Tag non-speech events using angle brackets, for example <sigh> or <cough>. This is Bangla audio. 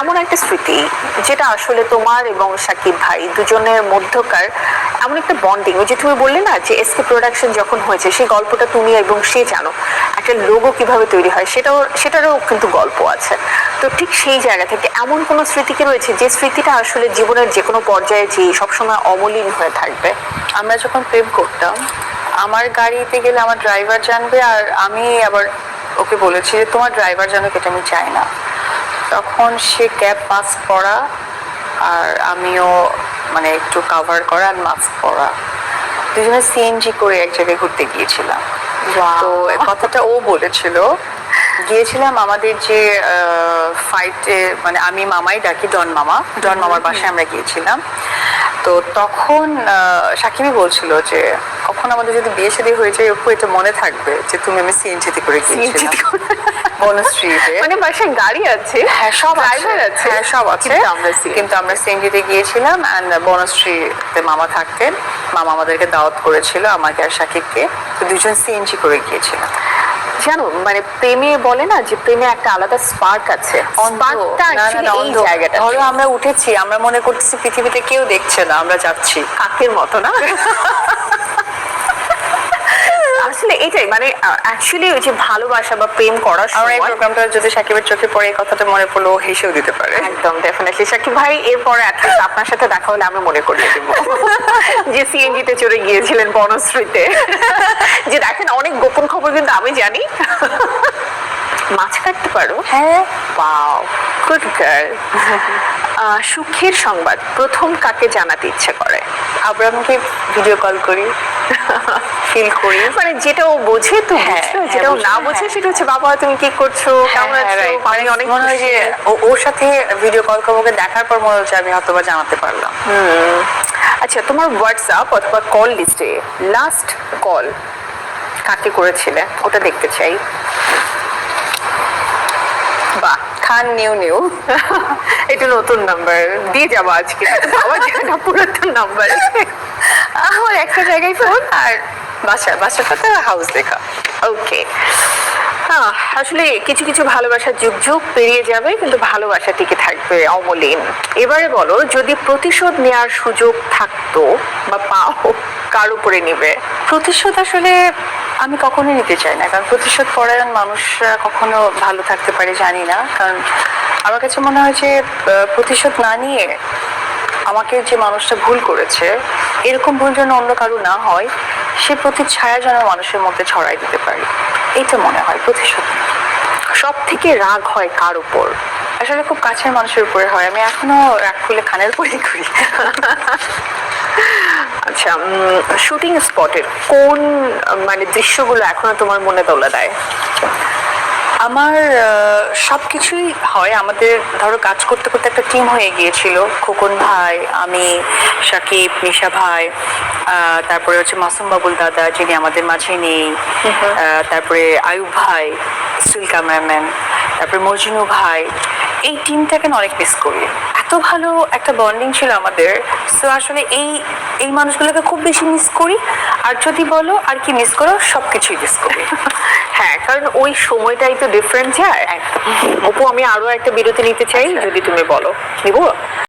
এমন একটা স্মৃতি যেটা আসলে তোমার এবং সাকিব ভাই দুজনের মধ্যকার এমন একটা বন্ডিং ওই যে তুমি বললে না যে এসকে প্রোডাকশন যখন হয়েছে, সেই গল্পটা তুমি এবং সে জানো। একটা লোগো কীভাবে তৈরি হয়, সেটাও, সেটারও কিন্তু গল্প আছে। তো ঠিক সেই জায়গা থেকে এমন কোনো স্মৃতি কি রয়েছে যে স্মৃতিটা আসলে জীবনের যে কোনো পর্যায়ে যে সবসময় অমলিন হয়ে থাকবে? আমরা যখন প্রেম করতাম, আমার গাড়িতে গেলে আমার ড্রাইভার জানবে আর আমি আবার ওকে বলেছি যে, তোমার ড্রাইভার জানুক এটা আমি চাই না। তখন সে ক্যাব মাস্ক পরা আর আমিও মানে একটু কাভার করা আর মাস্ক পরা। দুজনে সিএনজি করে এক জায়গায় ঘুরতে গিয়েছিলাম। তো কথাটা ও বলেছিল। গিয়েছিলাম আমাদের যে ফাইটে মানে আমি মামাই ডাকি ডন মামা। ডন মামার বাসায় আমরা গিয়েছিলাম। তো তখন সাকিবই বলছিল যে কখন আমাদের যদি বিয়ে শাদী হয়ে যায় ওপু এটা মনে থাকবে যে তুমি আমি সিএনজিতে করে গিয়েছিলাম। বনশ্রীতে মানে বাসায় গাড়ি আছে হ্যাঁ সব ড্রাইভার আছে। হ্যাঁ সব আছে। কিন্তু আমরা সিএনজিতে গিয়েছিলাম অ্যান্ড বনশ্রীতে মামা থাকতেন। মামা আমাদেরকে দাওয়াত করেছিল আমাকে আর সাকিবকে। তো দুজন সিএনজি করে গিয়েছিলাম। জানো মানে প্রেমে বলে না যে প্রেমে একটা আলাদা স্পার্ক আছে। ধরো আমরা উঠেছি আমরা মনে করতেছি পৃথিবীতে কেউ দেখছে না আমরা যাচ্ছি। কাকের মতো না? <laughs> আসলে এটাই মানে অ্যাকচুয়ালি ওই যে ভালোবাসা বা প্রেম করার এই প্রোগ্রামটা যদি সাকিবের চোখে পড়ে এই কথাটা মনে পড়ল হেসেও দিতে পারে। একদম ডেফিনেটলি সাকিব ভাই এরপরে অ্যাটলিস্ট আপনার সাথে দেখা হলে আমি মনে করিয়ে দেব। <laughs> যে সিএনজি তে চড়ে গিয়েছিলেন বনশ্রীতে। যে দেখেন অনেক গোপন খবর কিন্তু আমি জানি। মাছ কাটতে পারো? হ্যাঁ। ওয়াও গুড গার্ল সুখের সংবাদ। প্রথম কাকে জানাতে ইচ্ছে করে? আব্রামকে ভিডিও কল করি ফিল করি। মানে যেটা ও বোঝে তো হ্যাঁ, হ্যাঁ, যেটা ও না বোঝে হ্যাঁ, সেটা হচ্ছে বাবা তুমি কি করছ? কেমন হ্যাঁ, আছো. আমি অনেক মনে হয় যে ও- ওর সাথে ভিডিও কল করব দেখার পর মনে হচ্ছে আমি হয়তোবা জানাতে পারলাম। আচ্ছা তোমার হোয়াটসঅ্যাপ অথবা কল লিস্টে লাস্ট কল কাকে করেছিলে? ওটা দেখতে চাই। খান, নিউ নিউ। <laughs> এটা নতুন নাম্বার দিয়ে যাব আজকে। বাবা যেটা পুরাতন নাম্বার আমার একটা জায়গায় ফোন আর বাসা বাসাটা তো হাউস দেখা। ওকে হ্যাঁ আসলে কিছু কিছু ভালোবাসা যুগ যুগ পেরিয়ে যাবে, কিন্তু ভালোবাসা টিকে থাকবে অমলিন। এবারে বলো, যদি প্রতিশোধ নেওয়ার সুযোগ থাকতো বা পাও, কার উপরে নিবে? প্রতিশোধ আসলে আমি কখনোই নিতে চাই না, কারণ প্রতিশোধ পরায়ণ মানুষরা কখনো ভালো থাকতে পারে, জানি না। কারণ আমার কাছে মনে হয় যে প্রতিশোধ না নিয়ে আমাকে যে মানুষটা ভুল করেছে, এরকম ভুল যেন অন্য কারও না হয়, সে প্রতি ছায়া যেন মানুষের মধ্যে ছড়াই দিতে পারি। এইটা মনে হয়, প্রতিশোধ। সব থেকে রাগ হয় কার উপর? আসলে খুব কাছের মানুষের উপরে হয়। আমি এখনও রাগ খুলে খানের উপরেই করি <laughs> আচ্ছা শুটিং স্পটের কোন মানে দৃশ্যগুলো এখনও তোমার মনে তোলা দেয়? আমার সব কিছুই হয়। আমাদের ধরো কাজ করতে করতে একটা টিম হয়ে গিয়েছিল। খোকন ভাই আমি সাকিব নিশা ভাই তারপরে হচ্ছে মাসুম বাবুল দাদা যিনি আমাদের মাঝে নেই। তারপরে আয়ুব ভাই স্টিল ক্যামেরাম্যান তারপরে মজনু ভাই এই টিমটাকে অনেক মিস করি। এত ভালো একটা বন্ডিং ছিল আমাদের। সো আসলে এই এই মানুষগুলোকে খুব বেশি মিস করি। আর যদি বলো আর কি মিস করো সব কিছুই মিস করি। <laughs> হ্যাঁ কারণ ওই সময়টাই তো ডিফারেন্ট যায় অপু আমি আরও একটা বিরতি নিতে চাই যদি তুমি বলো। নিবো?